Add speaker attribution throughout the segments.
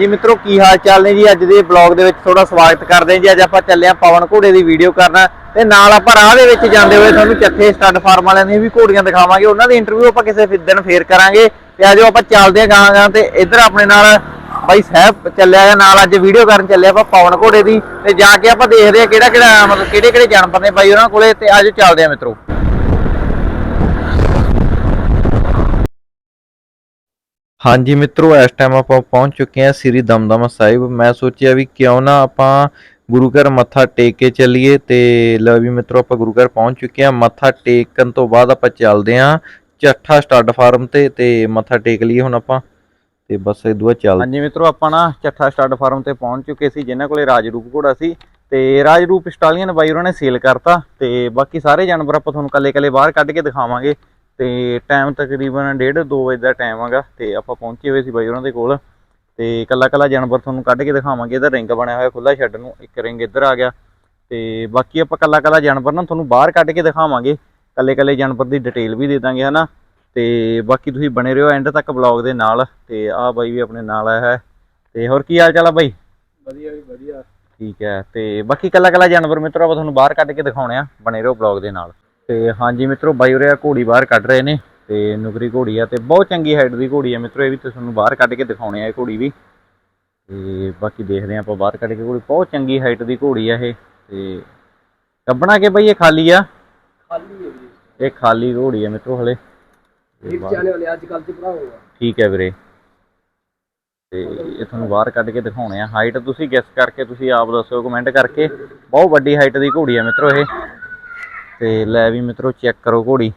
Speaker 1: ਜੀ ਮਿੱਤਰੋ, ਕੀ ਹਾਲ ਚਾਲ ਨੇ ਜੀ? ਅੱਜ ਦੇ ਬਲੌਗ ਦੇ ਵਿੱਚ ਥੋੜਾ ਸਵਾਗਤ ਕਰਦੇ ਜੀ। ਅੱਜ ਆਪਾਂ ਚੱਲੇ ਆ ਪਵਨ ਘੋੜੇ ਦੀ ਵੀਡੀਓ ਕਰਨਾ ਤੇ ਨਾਲ ਆਪਾਂ ਰਾਹ ਦੇ ਵਿੱਚ ਜਾਂਦੇ ਹੋਏ ਤੁਹਾਨੂੰ ਚੱਥੇ ਸਟੱਡ ਫਾਰਮ ਵਾਲਿਆਂ ਦੀਆਂ ਵੀ ਘੋੜੀਆਂ ਦਿਖਾਵਾਂਗੇ। ਉਹਨਾਂ ਦੀ ਇੰਟਰਵਿਊ ਆਪਾਂ ਕਿਸੇ ਦਿਨ ਫੇਰ ਕਰਾਂਗੇ। ਤੇ ਆਜੋ ਆਪਾਂ ਚੱਲਦੇ ਆ ਗਾਂ ਗਾਂ ਤੇ ਇੱਧਰ ਆਪਣੇ ਨਾਲ ਬਾਈ ਸਾਹਿਬ ਚੱਲਿਆ ਆ ਨਾਲ ਅੱਜ ਵੀਡੀਓ ਕਰਨ ਚੱਲੇ ਆਪਾਂ ਪਵਨ ਘੋੜੇ ਦੀ। ਤੇ ਜਾ ਕੇ ਆਪਾਂ ਦੇਖਦੇ ਆ ਕਿਹੜਾ ਕਿਹੜਾ ਮਤਲਬ ਕਿਹੜੇ ਕਿਹੜੇ ਜਾਨਵਰ ਨੇ ਬਾਈ ਉਹਨਾਂ ਕੋਲੇ। ਤੇ ਅੱਜ ਚੱਲਦੇ ਆ ਮਿੱਤਰੋ। ਹਾਂਜੀ ਮਿੱਤਰੋ, ਇਸ ਟਾਈਮ ਆਪਾਂ ਪਹੁੰਚ ਚੁੱਕੇ ਹਾਂ ਸ੍ਰੀ ਦਮਦਮਾ ਸਾਹਿਬ। ਮੈਂ ਸੋਚਿਆ ਵੀ ਕਿਉਂ ਨਾ ਆਪਾਂ ਗੁਰੂ ਘਰ ਮੱਥਾ ਟੇਕ ਕੇ ਚੱਲੀਏ ਤੇ ਲਓ ਵੀ ਮਿੱਤਰੋ, ਆਪਾਂ ਗੁਰੂ ਘਰ ਪਹੁੰਚ ਚੁੱਕੇ ਹਾਂ। ਮੱਥਾ ਟੇਕਣ ਤੋਂ ਬਾਅਦ ਆਪਾਂ ਚੱਲਦੇ ਹਾਂ ਚੱਠਾ ਸਟੱਡ ਫਾਰਮ ਤੇ ਤੇ ਮੱਥਾ ਟੇਕ ਲਈਏ ਹੁਣ ਆਪਾਂ। ਤੇ ਬਸ ਇਹ ਦੂਆ ਚੱਲ ਹਾਂਜੀ ਮਿੱਤਰੋ, ਆਪਾਂ ਨਾ ਚੱਠਾ ਸਟੱਡ ਫਾਰਮ ਤੇ ਪਹੁੰਚ ਚੁੱਕੇ ਸੀ, ਜਿਨ੍ਹਾਂ ਕੋਲੇ ਰਾਜਰੂਪ ਘੋੜਾ ਸੀ। ਤੇ ਰਾਜਰੂਪ ਸਟਾਲੀਅਨ ਬਾਈ ਉਹਨਾਂ ਨੇ ਸੇਲ ਕਰਤਾ ਤੇ ਬਾਕੀ ਸਾਰੇ ਜਾਨਵਰ ਆਪਾਂ ਤੁਹਾਨੂੰ ਕੱਲੇ-ਕੱਲੇ ਬਾਹਰ ਕੱਢ ਕੇ ਦਿਖਾਵਾਂਗੇ। ਤੇ ਟਾਈਮ ਤਕਰੀਬਨ 1:30 2 ਵਜੇ ਦਾ ਟਾਈਮ ਹੈਗਾ ਤੇ ਆਪਾਂ ਪਹੁੰਚੇ ਹੋਏ ਸੀ ਬਾਈ ਉਹਨਾਂ ਦੇ ਕੋਲ। ਤੇ ਕੱਲਾ ਕੱਲਾ ਜਾਨਵਰ ਤੁਹਾਨੂੰ ਕੱਢ ਕੇ ਦਿਖਾਵਾਂਗੇ। ਇਹਦਾ ਰਿੰਗ ਬਣਿਆ ਹੋਇਆ ਖੁੱਲਾ ਛੱਡ ਨੂੰ ਇੱਕ ਰਿੰਗ ਇੱਧਰ ਆ ਗਿਆ। ਤੇ ਬਾਕੀ ਆਪਾਂ ਕੱਲਾ ਕੱਲਾ ਜਾਨਵਰ ਨਾ ਤੁਹਾਨੂੰ ਬਾਹਰ ਕੱਢ ਕੇ ਦਿਖਾਵਾਂਗੇ। ਕੱਲੇ ਕੱਲੇ ਜਾਨਵਰ ਦੀ ਡਿਟੇਲ ਵੀ ਦੇ ਦਾਂਗੇ ਹਨਾ? ਤੇ ਬਾਕੀ ਤੁਸੀਂ ਬਣੇ ਰਹੋ ਐਂਡ ਤੱਕ ਬਲੌਗ ਦੇ ਨਾਲ। ਤੇ ਆਹ ਬਾਈ ਵੀ ਆਪਣੇ ਨਾਲ ਆਇਆ ਹੈ। ਤੇ ਹੋਰ ਕੀ ਹਾਲ ਚਾਲ ਆ ਬਾਈ?
Speaker 2: ਵਧੀਆ ਵੀ ਵਧੀਆ।
Speaker 1: ਠੀਕ ਹੈ। ਤੇ ਬਾਕੀ ਕੱਲਾ ਕੱਲਾ ਜਾਨਵਰ ਮਿੱਤਰੋ ਆਪਾਂ ਤੁਹਾਨੂੰ ਬਾਹਰ ਕੱਢ ਕੇ ਦਿਖਾਉਣੇ ਆ। ਬਣੇ ਰਹੋ ਬਲੌਗ ਦੇ ਨਾਲ। ਤੇ ਹਾਂਜੀ ਮਿੱਤਰੋ ਬਾਈ ਉਰੇ ਆ ਘੋੜੀ ਬਾਹਰ ਕੱਢ ਰਹੇ ਨੇ ਤੇ ਨੁਕਰੀ ਘੋੜੀ ਆ ਤੇ ਬਹੁਤ ਚੰਗੀ ਹਾਈਟ ਦੀ ਘੋੜੀ ਆ ਮਿੱਤਰੋ ਇਹ ਵੀ ਤੁਹਾਨੂੰ ਬਾਹਰ ਕੱਢ ਕੇ ਦਿਖਾਉਣੇ ਆ ਇਹ ਘੋੜੀ ਵੀ। ਤੇ ਬਾਕੀ ਦੇਖਦੇ ਆ ਆਪਾਂ ਬਾਹਰ ਕੱਢ ਕੇ ਘੋੜੀ ਬਹੁਤ ਚੰਗੀ ਹਾਈਟ ਦੀ ਘੋੜੀ ਆ ਇਹ ਤੇ ਕੱਬਣਾ ਕੇ ਬਈ ਇਹ ਖਾਲੀ ਆ?
Speaker 2: ਖਾਲੀ ਹੈ ਜੀ।
Speaker 1: ਇਹ ਖਾਲੀ ਘੋੜੀ ਆ ਮਿੱਤਰੋ ਹਲੇ।
Speaker 2: ਜਾਣੇ ਵਾਲੇ ਅੱਜ ਕੱਲ ਤੇ ਭਰਾ ਹੋਗਾ
Speaker 1: ਠੀਕ ਹੈ ਵੀਰੇ। ਤੇ ਇਹ ਤੁਹਾਨੂੰ ਬਾਹਰ ਕੱਢ ਕੇ ਦਿਖਾਉਣੇ ਆ। ਹਾਈਟ ਤੁਸੀਂ ਗੈਸ ਕਰਕੇ ਤੁਸੀਂ ਆਪ ਦੱਸਿਓ ਕਮੈਂਟ ਕਰਕੇ। ਬਹੁਤ ਵੱਡੀ ਹਾਈਟ ਦੀ ਘੋੜੀ ਆ ਮਿੱਤਰੋ ਇਹ। ਤੇ ਲੈ ਵੀ ਮਿੱਤਰੋ ਚੈੱਕ ਕਰੋ ਘੋੜੀ।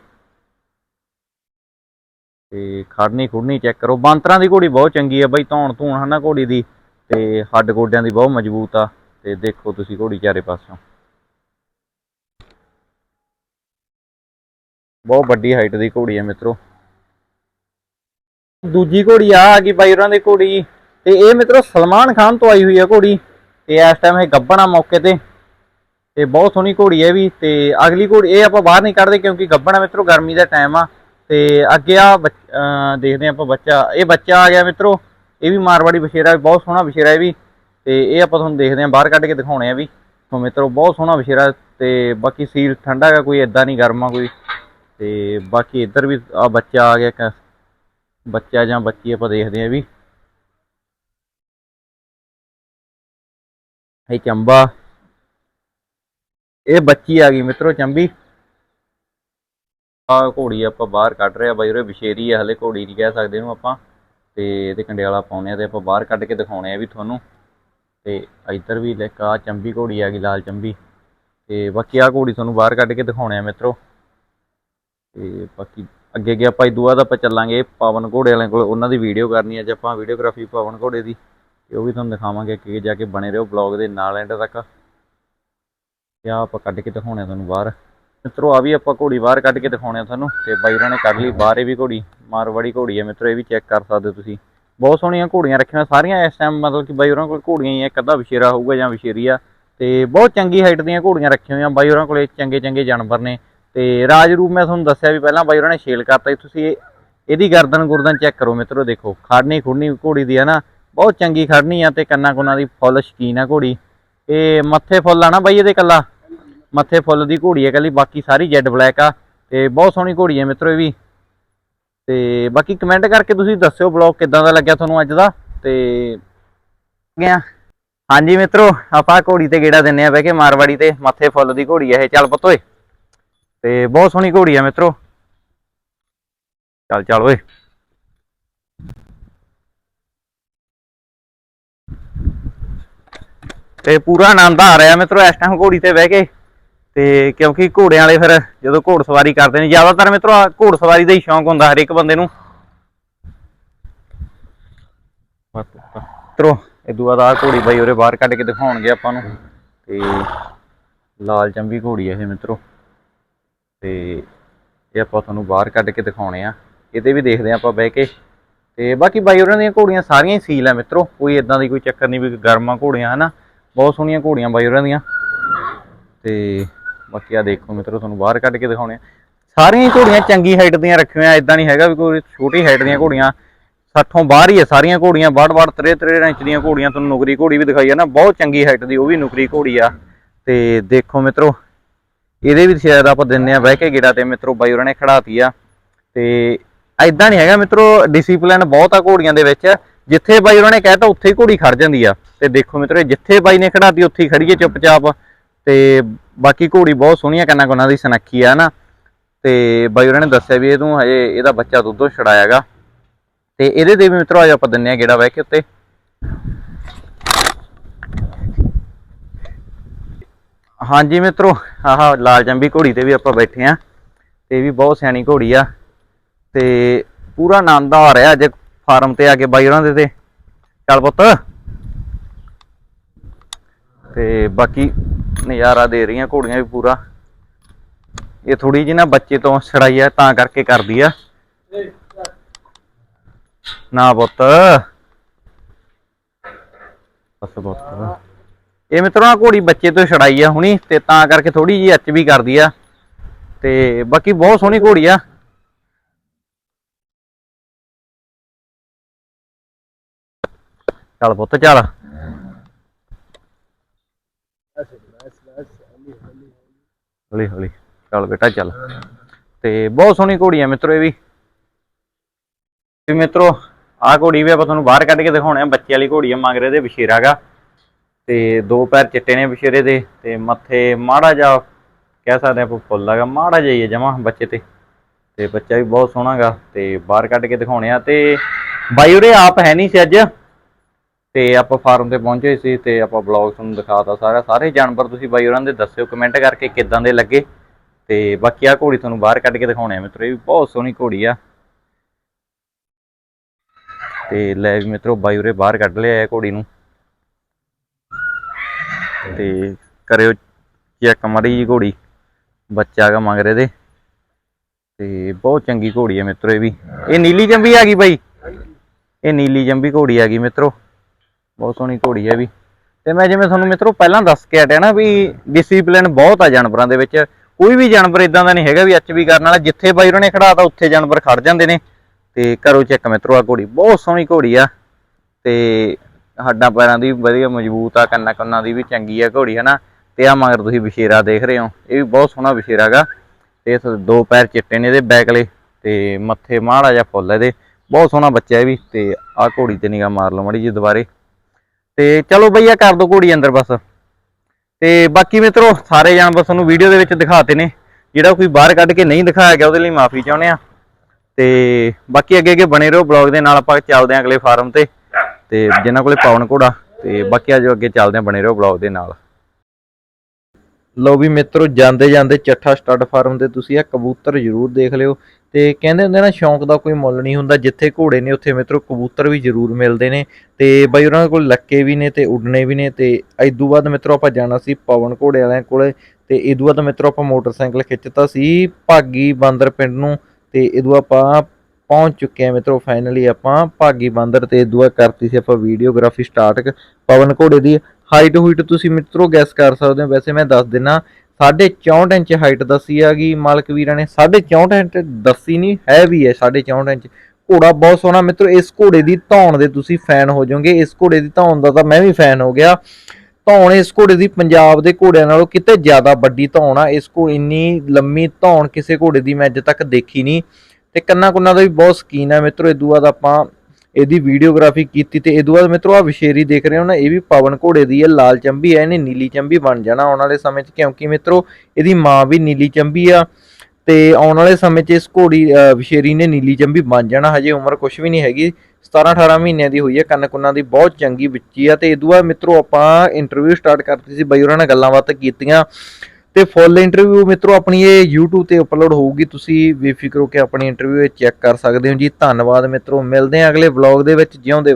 Speaker 1: ਤੇ ਖੜਨੀ ਖੁੜਨੀ ਚੈੱਕ ਕਰੋ। ਬਾਂਤਰਾਂ ਦੀ ਘੋੜੀ ਬਹੁਤ ਚੰਗੀ ਆ ਬਈ, ਧੌਣ ਧੂਣ ਹਨਾ ਘੋੜੀ ਦੀ। ਤੇ ਹੱਡ ਗੋਡਿਆਂ ਦੀ ਬਹੁਤ ਮਜ਼ਬੂਤ ਆ। ਤੇ ਦੇਖੋ ਤੁਸੀਂ ਘੋੜੀ ਚਾਰੇ ਪਾਸਿਓਂ। ਬਹੁਤ ਵੱਡੀ ਹਾਈਟ ਦੀ ਘੋੜੀ ਆ ਮਿੱਤਰੋ। ਦੂਜੀ ਘੋੜੀ ਆ ਆ ਗਈ ਬਾਈ ਉਹਨਾਂ ਦੀ ਘੋੜੀ। ਤੇ ਇਹ ਮਿੱਤਰੋ ਸਲਮਾਨ ਖਾਨ ਤੋਂ ਆਈ ਹੋਈ ਆ ਘੋੜੀ। ਤੇ ਇਸ ਟਾਈਮ ਇਹ ਗੱਬਣਾ ਮੌਕੇ ਤੇ। ਤੇ ਬਹੁਤ ਸੋਹਣੀ ਘੋੜੀ ਹੈ ਵੀ ਤੇ ਅਗਲੀ ਘੋੜੀ ਇਹ ਆਪਾਂ ਬਾਹਰ ਨਹੀਂ ਕੱਢਦੇ ਕਿਉਂਕਿ ਗੱਬਣਾ ਮਿੱਤਰੋ, ਗਰਮੀ ਦਾ ਟਾਈਮ ਆ ਤੇ ਅੱਗੇ ਆ ਬੱਚ- ਅਹ ਦੇਖਦੇ ਆਪਾਂ ਬੱਚਾ, ਇਹ ਬੱਚਾ ਆ ਗਿਆ ਮਿੱਤਰੋ, ਇਹ ਵੀ ਮਾਰਵਾੜੀ ਬਸ਼ੇਰਾ ਵੀ, ਬਹੁਤ ਸੋਹਣਾ ਬਸ਼ੇਰਾ ਹੈ ਵੀ ਤੇ ਇਹ ਆਪਾਂ ਤੁਹਾਨੂੰ ਦੇਖਦੇ ਆ ਬਾਹਰ ਕੱਢ ਕੇ ਦਿਖਾਉਣੇ ਆ ਵੀ। ਸੋ ਮਿੱਤਰੋ, ਬਹੁਤ ਸੋਹਣਾ ਬਸ਼ੇਰਾ ਤੇ ਬਾਕੀ ਸੀਲ ਠੰਡਾ ਹੈਗਾ, ਕੋਈ ਇਦਾਂ ਨਹੀਂ, ਗਰਮਾ ਕੋਈ। ਤੇ ਬਾਕੀ ਇੱਧਰ ਵੀ ਆ ਬੱਚਾ ਆ ਗਿਆ ਇੱਕ, ਬੱਚਾ ਜਾਂ ਬੱਚੀ ਆਪਾਂ ਦੇਖਦੇ ਆ ਵੀ। ਇਹ ਚੰਬਾ। ਇਹ ਬੱਚੀ ਆ ਗਈ ਮਿੱਤਰੋ ਚੰਬੀ। ਆ ਘੋੜੀ ਆਪਾਂ ਬਾਹਰ ਕੱਢ ਰਹੇ ਆ ਬਾਈ, ਉਰੇ ਵਿਸ਼ੇਰੀ ਆ, ਹਲੇ ਘੋੜੀ ਨਹੀਂ ਕਹਿ ਸਕਦੇ ਇਹਨੂੰ ਆਪਾਂ। ਤੇ ਇਹਦੇ ਕੰਡਿਆਲਾ ਪਾਉਣੇ ਆ ਤੇ ਆਪਾਂ ਬਾਹਰ ਕੱਢ ਕੇ ਦਿਖਾਉਣੇ ਆ ਵੀ ਤੁਹਾਨੂੰ। ਤੇ ਇੱਧਰ ਵੀ ਇੱਕ ਆ ਚੰਬੀ ਘੋੜੀ ਆ ਗਈ, ਲਾਲ ਚੰਬੀ। ਤੇ ਬਾਕੀ ਆ ਘੋੜੀ ਤੁਹਾਨੂੰ ਬਾਹਰ ਕੱਢ ਕੇ ਦਿਖਾਉਣੇ ਆ ਮਿੱਤਰੋ। ਤੇ ਬਾਕੀ ਅੱਗੇ ਅੱਗੇ ਆਪਾਂ ਇਦੂ ਦਾ ਆਪਾਂ ਚੱਲਾਂਗੇ ਪਵਨ ਘੋੜੇ ਵਾਲਿਆਂ ਕੋਲ ਉਹਨਾਂ ਦੀ ਵੀਡੀਓ ਕਰਨੀ ਅੱਜ ਆਪਾਂ ਵੀਡੀਓਗ੍ਰਾਫੀ ਪਵਨ ਘੋੜੇ ਦੀ, ਤੇ ਉਹ ਵੀ ਤੁਹਾਨੂੰ ਦਿਖਾਵਾਂਗੇ ਅੱਗੇ ਜਾ ਕੇ ਬਣੇ ਰਹੋ ਬਲੌਗ ਦੇ ਨਾਲ ਐਂਡ ਤੱਕ। ਤੇ ਆਹ ਆਪਾਂ ਕੱਢ ਕੇ ਦਿਖਾਉਣੇ ਆ ਤੁਹਾਨੂੰ ਬਾਹਰ। ਮਿੱਤਰੋ, ਆ ਵੀ ਆਪਾਂ ਘੋੜੀ ਬਾਹਰ ਕੱਢ ਕੇ ਦਿਖਾਉਣੇ ਆ ਤੁਹਾਨੂੰ ਤੇ ਬਾਈ ਉਹਨਾਂ ਨੇ ਕੱਢ ਲਈ, ਬਾਹਰ ਇਹ ਵੀ ਘੋੜੀ, ਮਾਰਵਾੜੀ ਘੋੜੀ ਹੈ ਮਿੱਤਰੋ, ਇਹ ਵੀ ਚੈੱਕ ਕਰ ਸਕਦੇ ਹੋ ਤੁਸੀਂ। ਬਹੁਤ ਸੋਹਣੀਆਂ ਘੋੜੀਆਂ ਰੱਖੀਆਂ ਸਾਰੀਆਂ ਇਸ ਟਾਈਮ ਮਤਲਬ ਕਿ ਬਾਈ ਉਹਨਾਂ ਕੋਲ ਘੋੜੀਆਂ ਹੀ ਆ, ਇੱਕ ਅੱਧਾ ਵਿਸ਼ੇਰਾ ਹੋਊਗਾ ਜਾਂ ਵਿਸ਼ੇਰੀ ਆ। ਤੇ ਬਹੁਤ ਚੰਗੀ ਹਾਈਟ ਦੀਆਂ ਘੋੜੀਆਂ ਰੱਖੀਆਂ ਹੋਈਆਂ ਬਾਈ ਉਹਨਾਂ ਕੋਲੇ ਚੰਗੇ ਚੰਗੇ ਜਾਨਵਰ ਨੇ। ਤੇ ਰਾਜਰੂਪ ਮੈਂ ਤੁਹਾਨੂੰ ਦੱਸਿਆ ਵੀ ਪਹਿਲਾਂ ਬਾਈ ਉਹਨਾਂ ਨੇ ਛੇਲ ਕਰਤਾ ਜੀ ਤੁਸੀਂ ਇਹ- ਇਹਦੀ ਗਰਦਨ ਗੁਰਦਨ ਚੈੱਕ ਕਰੋ ਮਿੱਤਰੋ, ਦੇਖੋ। ਖੜਨੀ ਖੁੜਨੀ ਘੋੜੀ ਦੀ ਹੈ ਨਾ, ਬਹੁਤ ਚੰਗੀ ਖੜਨੀ ਆ ਤੇ ਕੰਨਾਂ ਕੁੰਨਾਂ ਦੀ ਫੁੱਲ ਸ਼ਕੀਨ ਆ ਘੋੜੀ। ਇਹ ਮੱਥੇ ਫੁੱਲ ਆ ਨਾ ਬਾਈ ਇਹਦੇ ਕੱਲਾ ਮੱਥੇ ਫੁੱਲ ਦੀ ਘੋੜੀ ਹੈ ਕੱਲੀ ਬਾਕੀ ਸਾਰੀ ਜੈਡ ਬਲੈਕ ਆ ਤੇ ਬਹੁਤ ਸੋਹਣੀ ਘੋੜੀ ਹੈ ਮਿੱਤਰੋ ਇਹ ਵੀ। ਤੇ ਬਾਕੀ ਕਮੈਂਟ ਕਰਕੇ ਤੁਸੀਂ ਦੱਸਿਓ ਬਲੌਗ ਕਿਦਾਂ ਦਾ ਲੱਗਿਆ ਤੁਹਾਨੂੰ ਅੱਜ ਦਾ ਤੇ ਗਿਆ ਹਾਂਜੀ ਮਿੱਤਰੋ, ਆਪਾਂ ਘੋੜੀ ਤੇ ਗੇੜਾ ਦਿੰਨੇ ਆ ਬਹਿ ਕੇ ਮਾਰਵਾੜੀ ਤੇ, ਮੱਥੇ ਫੁੱਲ ਦੀ ਘੋੜੀ ਹੈ ਇਹ। ਚੱਲ ਪਤੋਏ ਓਏ। ਤੇ ਬਹੁਤ ਸੋਹਣੀ ਘੋੜੀ ਆ ਮਿੱਤਰੋ। ਚੱਲ ਚੱਲ ਓਏ। ਤੇ ਪੂਰਾ ਆਨੰਦ ਆ ਰਿਹਾ ਮਿੱਤਰੋ ਇਸ ਟਾਈਮ ਘੋੜੀ ਤੇ ਬਹਿ ਕੇ। ਤੇ ਕਿਉਂਕਿ ਘੋੜਿਆਂ ਵਾਲੇ ਫਿਰ ਜਦੋਂ ਘੋੜ ਸਵਾਰੀ ਕਰਦੇ ਨੇ, ਜ਼ਿਆਦਾਤਰ ਮਿੱਤਰੋ, ਆਹ ਘੋੜ ਸਵਾਰੀ ਦਾ ਹੀ ਸ਼ੌਂਕ ਹੁੰਦਾ ਹਰ ਇੱਕ ਬੰਦੇ ਨੂੰ। ਮਿੱਤਰੋ, ਇਹ ਦੂਆ ਦਾ ਘੋੜੀ ਬਾਈ ਉਰੇ ਬਾਹਰ ਕੱਢ ਕੇ ਦਿਖਾਉਣਗੇ ਆਪਾਂ ਨੂੰ। ਤੇ ਲਾਲ ਚੰਬੀ ਘੋੜੀ ਹੈ ਇਹ ਮਿੱਤਰੋ। ਤੇ ਇਹ ਆਪਾਂ ਤੁਹਾਨੂੰ ਬਾਹਰ ਕੱਢ ਕੇ ਦਿਖਾਉਣੇ ਆ। ਇਹਦੇ ਵੀ ਦੇਖਦੇ ਆ ਆਪਾਂ ਬਹਿ ਕੇ। ਤੇ ਬਾਕੀ ਬਾਈ ਉਹਨਾਂ ਦੀਆਂ ਘੋੜੀਆਂ ਸਾਰੀਆਂ ਹੀ ਸੀਲ ਆ ਮਿੱਤਰੋ। ਕੋਈ ਇਦਾਂ ਦੀ ਕੋਈ ਚੱਕਰ ਨਹੀਂ ਵੀ ਗਰਮਾ ਘੋੜੀਆਂ, ਹਨਾ? ਬਹੁਤ ਸੋਹਣੀਆਂ ਘੋੜੀਆਂ ਬਾਈ ਉਹਨਾਂ ਦੀਆਂ। ਤੇ ਬਾਕੀ ਆ ਦੇਖੋ ਮਿੱਤਰੋ, ਤੁਹਾਨੂੰ ਬਾਹਰ ਕੱਢ ਕੇ ਦਿਖਾਉਣੇ ਆ। ਸਾਰੀਆਂ ਘੋੜੀਆਂ ਚੰਗੀ ਹਾਈਟ ਦੀਆਂ ਰੱਖੀਆਂ ਇਦਾਂ ਨਹੀਂ ਹੈਗਾ ਵੀ ਕੋਈ ਛੋਟੀ ਹਾਈਟ ਦੀਆਂ ਘੋੜੀਆਂ। 60 ਬਾਹਰ ਹੀ ਹੈ ਸਾਰੀਆਂ ਘੋੜੀਆਂ ਬਾੜ ਬਾੜ 63 63 ਇੰਚ ਦੀਆਂ ਘੋੜੀਆਂ, ਤੁਹਾਨੂੰ ਨੁਕਰੀ ਘੋੜੀ ਵੀ ਦਿਖਾਈ ਹੈ ਨਾ, ਬਹੁਤ ਚੰਗੀ ਹਾਈਟ ਦੀ, ਉਹ ਵੀ ਨੁਕਰੀ ਘੋੜੀ ਆ। ਤੇ ਦੇਖੋ ਮਿੱਤਰੋ, ਇਹਦੇ ਵੀ ਸ਼ਾਇਦ ਆਪਾਂ ਦਿੰਨੇ ਆ ਬਹਿ ਕੇ ਗੇੜਾ ਤੇ ਮਿੱਤਰੋ ਬਾਈ ਉਹਨਾਂ ਨੇ ਖੜਾਤੀ ਆ। ਤੇ ਐਦਾਂ ਨਹੀਂ ਹੈਗਾ ਮਿੱਤਰੋ ਡਿਸਪਲਿਨ ਬਹੁਤ ਆ ਘੋੜੀਆਂ ਦੇ ਵਿੱਚ। ਜਿੱਥੇ ਬਾਈ ਉਹਨਾਂ ਨੇ ਕਹਿਤਾ, ਉੱਥੇ ਹੀ ਘੋੜੀ ਖੜ ਜਾਂਦੀ ਆ। ਤੇ ਦੇਖੋ ਮਿੱਤਰੋ ਜਿੱਥੇ ਬਾਈ ਨੇ ਖੜਾਤੀ, ਉੱਥੇ ਹੀ ਖੜੀਏ ਚੁੱਪਚਾਪ। ਤੇ ਬਾਕੀ ਘੋੜੀ ਬਹੁਤ ਸੋਹਣੀਆਂ ਕੰਨਾਂ ਕੋਨਾਂ ਦੀ ਸਨੱਖੀ ਆ ਨਾ ਤੇ ਬਾਈ ਉਹਨਾਂ ਨੇ ਦੱਸਿਆ ਵੀ ਇਹਨੂੰ ਹਜੇ ਇਹਦਾ ਬੱਚਾ ਦੁੱਧੋਂ ਛੜਾਇਆਗਾ ਤੇ ਇਹਦੇ ਦੇ ਵੀ ਮਿੱਤਰੋ ਅੱਜ ਆਪਾਂ ਦਿੰਨੇ ਆ ਗੇੜਾ ਬਹਿ ਕੇ ਉੱਤੇ। ਹਾਂਜੀ ਮਿੱਤਰੋ, ਆਹ ਲਾਲ ਜੰਬੀ ਘੋੜੀ ਤੇ ਵੀ ਆਪਾਂ ਬੈਠੇ ਆ। ਤੇ ਇਹ ਵੀ ਬਹੁਤ ਸਿਆਣੀ ਘੋੜੀ ਆ। ਤੇ ਪੂਰਾ ਆਨੰਦ ਆ ਰਿਹਾ ਅੱਜ ਫਾਰਮ ਤੇ ਆ ਕੇ ਬਾਈ ਉਹਨਾਂ ਦੇ ਤੇ। ਚੱਲ ਪੁੱਤ। ਤੇ ਬਾਕੀ ਨਜ਼ਾਰਾ ਦੇ ਰਹੀਆਂ ਘੋੜੀਆਂ ਵੀ ਪੂਰਾ। ਇਹ ਥੋੜੀ ਜਿਹੀ ਨਾ ਬੱਚੇ ਤੋਂ ਛੜਾਈ ਆ, ਤਾਂ ਕਰਕੇ ਕਰਦੀ ਆ। ਨਾ ਪੁੱਤ। ਬਸ ਪੁੱਤ। ਇਹ ਮਿੱਤਰੋ ਆ ਘੋੜੀ ਬੱਚੇ ਤੋਂ ਛੜਾਈ ਆ ਹੁਣੀ, ਤੇ ਤਾਂ ਕਰਕੇ ਥੋੜੀ ਜਿਹੀ ਅੱਚ ਵੀ ਕਰਦੀ ਆ। ਤੇ ਬਾਕੀ ਬਹੁਤ ਸੋਹਣੀ ਘੋੜੀ ਆ। ਚੱਲ ਪੁੱਤ, ਚੱਲ।
Speaker 2: ਹੌਲੀ ਹੌਲੀ।
Speaker 1: ਚੱਲ ਬੇਟਾ, ਚੱਲ। ਤੇ ਬਹੁਤ ਸੋਹਣੀ ਘੋੜੀ ਆ ਮਿੱਤਰੋ ਇਹ ਵੀ। ਵੀ ਮਿੱਤਰੋ, ਆਹ ਘੋੜੀ ਵੀ ਆਪਾਂ ਤੁਹਾਨੂੰ ਬਾਹਰ ਕੱਢ ਕੇ ਦਿਖਾਉਣੇ ਆ। ਬੱਚੇ ਵਾਲੀ ਘੋੜੀ ਆ ਮਗਰੇ ਦੇ ਬਸ਼ੀਰਾ ਗਾ। ਤੇ ਦੋ ਪੈਰ ਚਿੱਟੇ ਨੇ ਬਸ਼ੀਰੇ ਦੇ। ਤੇ ਮੱਥੇ ਮਾੜਾ ਜਾ ਕਹਿ ਸਕਦੇ ਆਪਾਂ ਫੁੱਲ ਹੈਗਾ ਮਾੜਾ ਜਿਹਾ ਹੀ ਹੈ ਜਮਾ ਬੱਚੇ ਤੇ। ਤੇ ਬੱਚਾ ਵੀ ਬਹੁਤ ਸੋਹਣਾ ਗਾ। ਤੇ ਬਾਹਰ ਕੱਢ ਕੇ ਦਿਖਾਉਣੇ ਆ। ਤੇ ਬਾਈ ਉਰੇ ਆਪ ਹੈ ਨਹੀਂ ਸੀ ਅੱਜ। ਤੇ ਆਪਾਂ ਫਾਰਮ ਤੇ ਪਹੁੰਚੇ ਸੀ ਤੇ ਆਪਾਂ ਬਲੌਗ ਤੁਹਾਨੂੰ ਦਿਖਾਤਾ ਸਾਰਾ। ਸਾਰੇ ਜਾਨਵਰ ਤੁਸੀਂ ਬਾਈ ਉਹਨਾਂ ਦੇ ਦੱਸਿਓ ਕਮੈਂਟ ਕਰਕੇ ਕਿੱਦਾਂ ਦੇ ਲੱਗੇ। ਤੇ ਬਾਕੀ ਆ ਘੋੜੀ ਤੁਹਾਨੂੰ ਬਾਹਰ ਕੱਢ ਕੇ ਦਿਖਾਉਣੇ ਆ ਮਿੱਤਰੋ, ਇਹ ਵੀ ਬਹੁਤ ਸੋਹਣੀ ਘੋੜੀ ਆ। ਤੇ ਲੈ ਵੀ ਮਿੱਤਰੋ, ਬਾਈ ਉਰੇ ਬਾਹਰ ਕੱਢ ਲਿਆ ਘੋੜੀ ਨੂੰ। ਤੇ ਕਰਿਓ ਚੈੱਕ ਮਾੜੀ ਜੀ ਘੋੜੀ, ਬੱਚਾ ਗਾ ਰਹੇ ਦੇ ਤੇ ਬਹੁਤ ਚੰਗੀ ਘੋੜੀ ਆ ਮਿੱਤਰੋ ਇਹ ਵੀ। ਇਹ ਨੀਲੀ ਜੰਬੀ ਆ ਗਈ ਬਾਈ। ਇਹ ਨੀਲੀ ਜੰਬੀ ਘੋੜੀ ਆ ਗਈ ਮਿੱਤਰੋ। ਬਹੁਤ ਸੋਹਣੀ ਘੋੜੀ ਹੈ ਵੀ। ਤੇ ਮੈਂ ਜਿਵੇਂ ਤੁਹਾਨੂੰ ਮਿੱਤਰੋ ਪਹਿਲਾਂ ਦੱਸ ਕੇ ਹਟਿਆ ਨਾ ਵੀ ਡਿਸਪਲਿਨ ਬਹੁਤ ਆ ਜਾਨਵਰਾਂ ਦੇ ਵਿੱਚ। ਕੋਈ ਵੀ ਜਾਨਵਰ ਇਦਾਂ ਦਾ ਨਹੀਂ ਹੈਗਾ ਵੀ ਐਚਬੀ ਕਰਨ ਵਾਲਾ। ਜਿੱਥੇ ਬਾਈ ਉਹਨੇ ਨੇ ਖੜਾਤਾ ਉੱਥੇ ਜਾਨਵਰ ਖੜ ਜਾਂਦੇ ਨੇ। ਤੇ ਕਰੋ ਚੈੱਕ ਮਿੱਤਰੋ ਆ ਘੋੜੀ ਬਹੁਤ ਸੋਹਣੀ ਘੋੜੀ ਆ। ਤੇ ਹੱਡਾਂ ਪੈਰਾਂ ਦੀ ਵੀ ਵਧੀਆ ਮਜ਼ਬੂਤ ਆ, ਕੰਨਾਂ ਕੰਨਾਂ ਦੀ ਵੀ ਚੰਗੀ ਆ ਘੋੜੀ, ਹਨਾ। ਤੇ ਆ ਮਗਰ ਤੁਸੀਂ ਵਿਸ਼ੇਰਾ ਦੇਖ ਰਹੇ ਹੋ। ਇਹ ਵੀ ਬਹੁਤ ਸੋਹਣਾ ਵਿਸ਼ੇਰਾ ਗਾ। ਤੇ ਦੋ ਪੈਰ ਚਿੱਟੇ ਨੇ ਇਹਦੇ ਬੈਕਲੇ ਤੇ ਮੱਥੇ ਮਾੜਾ ਜਿਹਾ ਫੁੱਲ ਇਹਦੇ। ਬਹੁਤ ਸੋਹਣਾ ਬੱਚਾ ਇਹ ਵੀ। ਤੇ ਆ ਘੋੜੀ ਤੇ ਨਿਗਾ ਮਾਰ ਲਓ ਮੜੀ ਜੀ ਦੁਬਾਰੇ। ਤੇ ਚਲੋ ਬਈਆ ਕਰ ਦੋ ਘੋੜੀ ਅੰਦਰ ਬਸ। ਤੇ ਬਾਕੀ ਮਿੱਤਰੋ, ਸਾਰੇ ਜਾਨਵਰ ਤੁਹਾਨੂੰ ਵੀਡੀਓ ਦੇ ਵਿੱਚ ਦਿਖਾਤੇ ਨੇ। ਜਿਹੜਾ ਕੋਈ ਬਾਹਰ ਕੱਢ ਕੇ ਨਹੀਂ ਦਿਖਾਇਆ ਗਿਆ, ਉਹਦੇ ਲਈ ਮਾਫੀ ਚਾਹੁੰਦੇ ਆ। ਤੇ ਬਾਕੀ ਅੱਗੇ ਅੱਗੇ ਬਣੇ ਰਹੋ ਬਲੌਗ ਦੇ ਨਾਲ, ਆਪਾਂ ਚੱਲਦੇ ਆਂ ਅਗਲੇ ਫਾਰਮ ਤੇ। ਤੇ ਜਿਨ੍ਹਾਂ ਕੋਲੇ ਪਾਉਣ ਘੋੜਾ, ਤੇ ਬਾਕੀ ਅੱਜ ਅੱਗੇ ਚੱਲਦੇ ਆਂ ਬਣੇ ਰਹੋ ਬਲੌਗ ਦੇ ਨਾਲ। ਲਓ ਵੀ ਮਿੱਤਰੋ, ਜਾਂਦੇ ਜਾਂਦੇ ਚੱਠਾ ਸਟੱਡ ਫਾਰਮ ਤੇ ਤੁਸੀਂ ਇਹ ਕਬੂਤਰ ਜ਼ਰੂਰ ਦੇਖ ਲਿਓ। ਤੇ ਕਹਿੰਦੇ ਹੁੰਦੇ ਨਾ, ਸ਼ੌਂਕ ਦਾ ਕੋਈ ਮੁੱਲ ਨਹੀਂ ਹੁੰਦਾ, ਜਿੱਥੇ ਘੋੜੇ ਨੇ ਉੱਥੇ ਮਿੱਤਰੋ ਕਬੂਤਰ ਵੀ ਜ਼ਰੂਰ ਮਿਲਦੇ ਨੇ। ਤੇ ਬਾਈ ਉਹਨਾਂ ਕੋਲ ਲੱਕੇ ਵੀ ਨੇ ਤੇ ਉੱਡਣੇ ਵੀ ਨੇ ਤੇ ਇਦੋਂ ਬਾਅਦ ਮਿੱਤਰੋ ਆਪਾਂ ਜਾਣਾ ਸੀ ਪਵਨ ਘੋੜੇ ਵਾਲਿਆਂ ਕੋਲੇ ਤੇ ਇਦੋਂ ਬਾਅਦ ਮਿੱਤਰੋ ਆਪਾਂ ਮੋਟਰਸਾਈਕਲ ਖਿੱਚਤਾ ਸੀ ਭਾਗੀ ਬਾਂਦਰ ਪਿੰਡ ਨੂੰ ਤੇ ਇਦੋਂ ਆਪਾਂ ਪਹੁੰਚ ਚੁੱਕੇ ਆ ਮਿੱਤਰੋ ਫਾਈਨਲੀ ਆਪਾਂ ਭਾਗੀ ਬਾਂਦਰ ਤੇ ਇਦੋਂ ਕਰਤੀ ਸੀ ਆਪਾਂ ਵੀਡੀਓਗ੍ਰਾਫੀ ਸਟਾਰਟ ਪਵਨ ਘੋੜੇ ਦੀ। ਹਾਈਟ ਹੁਈਟ ਤੁਸੀਂ ਮਿੱਤਰੋ ਗੈਸ ਕਰ ਸਕਦੇ ਹੋ। ਵੈਸੇ ਮੈਂ ਦੱਸ ਦਿੰਨਾ 64 ਇੰਚ ਹਾਈਟ ਦੱਸੀ ਹੈਗੀ ਮਾਲਕ ਵੀਰਾਂ ਨੇ। 64 ਇੰਚ ਦੱਸੀ ਨਹੀਂ ਹੈ ਵੀ ਹੈ 64 ਇੰਚ। ਘੋੜਾ ਬਹੁਤ ਸੋਹਣਾ ਮਿੱਤਰੋ, ਇਸ ਘੋੜੇ ਦੀ ਧੌਣ ਦੇ ਤੁਸੀਂ ਫੈਨ ਹੋ ਜਾਓਗੇ। ਇਸ ਘੋੜੇ ਦੀ ਧੌਣ ਦਾ ਤਾਂ ਮੈਂ ਵੀ ਫੈਨ ਹੋ ਗਿਆ। ਧੌਣ ਇਸ ਘੋੜੇ ਦੀ ਪੰਜਾਬ ਦੇ ਘੋੜਿਆਂ ਨਾਲੋਂ ਕਿਤੇ ਜ਼ਿਆਦਾ ਵੱਡੀ ਧੌਣ ਆ। ਇਸ ਕੋਲ ਇੰਨੀ ਲੰਮੀ ਧੌਣ ਕਿਸੇ ਘੋੜੇ ਦੀ ਮੈਂ ਅੱਜ ਤੱਕ ਦੇਖੀ ਨਹੀਂ। ਤੇ ਕੰਨਾਂ ਕੁੰਨਾਂ ਦਾ ਵੀ ਬਹੁਤ ਸਕੀਨ ਆ ਮਿੱਤਰੋ। ਇਦੋਂ ਬਾਅਦ ਆਪਾਂ ਇਹਦੀ ਵੀਡੀਓਗ੍ਰਾਫੀ ਕੀਤੀ ਤੇ ਇਦੋਂ ਬਾਅਦ ਮਿੱਤਰੋ ਆ ਵਿਸ਼ੇਰੀ ਦੇਖ ਰਹੇ ਹੋ ਨਾ ਇਹ ਵੀ ਪਵਨ ਘੋੜੇ ਦੀ ਹੈ ਲਾਲ ਚੰਬੀ ਹੈ ਇਹਨੇ ਨੀਲੀ ਚੰਬੀ ਬਣ ਜਾਣਾ ਆਉਣ ਵਾਲੇ ਸਮੇਂ 'ਚ ਕਿਉਂਕਿ ਮਿੱਤਰੋ ਇਹਦੀ ਮਾਂ ਵੀ ਨੀਲੀ ਚੰਬੀ ਆ ਤੇ ਆਉਣ ਵਾਲੇ ਸਮੇਂ 'ਚ ਇਸ ਘੋੜੀ ਅ, ਵਿਸ਼ੇਰੀ ਨੇ ਨੀਲੀ ਚੰਬੀ ਬਣ ਜਾਣਾ ਹਜੇ ਉਮਰ ਕੁਝ ਵੀ ਨਹੀਂ ਹੈਗੀ 17 18 ਮਹੀਨਿਆਂ ਦੀ ਹੋਈ ਹੈ ਕੰਨ ਕੁੰਨਾਂ ਦੀ ਬਹੁਤ ਚੰਗੀ ਬੱਚੀ ਆ ਤੇ ਇਦੋਂ ਬਾਅਦ ਮਿੱਤਰੋ ਆਪਾਂ ਇੰਟਰਵਿਊ ਸਟਾਰਟ ਕਰਤੀ ਸੀ ਬਈ ਉਹਨਾਂ ਨਾਲ ਗੱਲਾਂ ਬਾਤਾਂ ਕੀਤੀਆਂ ਤੇ ਫੁੱਲ ਇੰਟਰਵਿਊ ਮਿੱਤਰੋ, ਆਪਣੀ ਇਹ YouTube ਤੇ ਅਪਲੋਡ ਹੋਊਗੀ। ਤੁਸੀਂ ਬੇਫਿਕਰ ਹੋ ਕੇ ਆਪਣੀ ਇੰਟਰਵਿਊ ਚੈੱਕ ਕਰ ਸਕਦੇ ਹੋ ਜੀ। ਧੰਨਵਾਦ ਮਿੱਤਰੋ। ਮਿਲਦੇ ਹਾਂ ਅਗਲੇ ਵਲੌਗ ਦੇ ਵਿੱਚ ਜਿਉਂਦੇ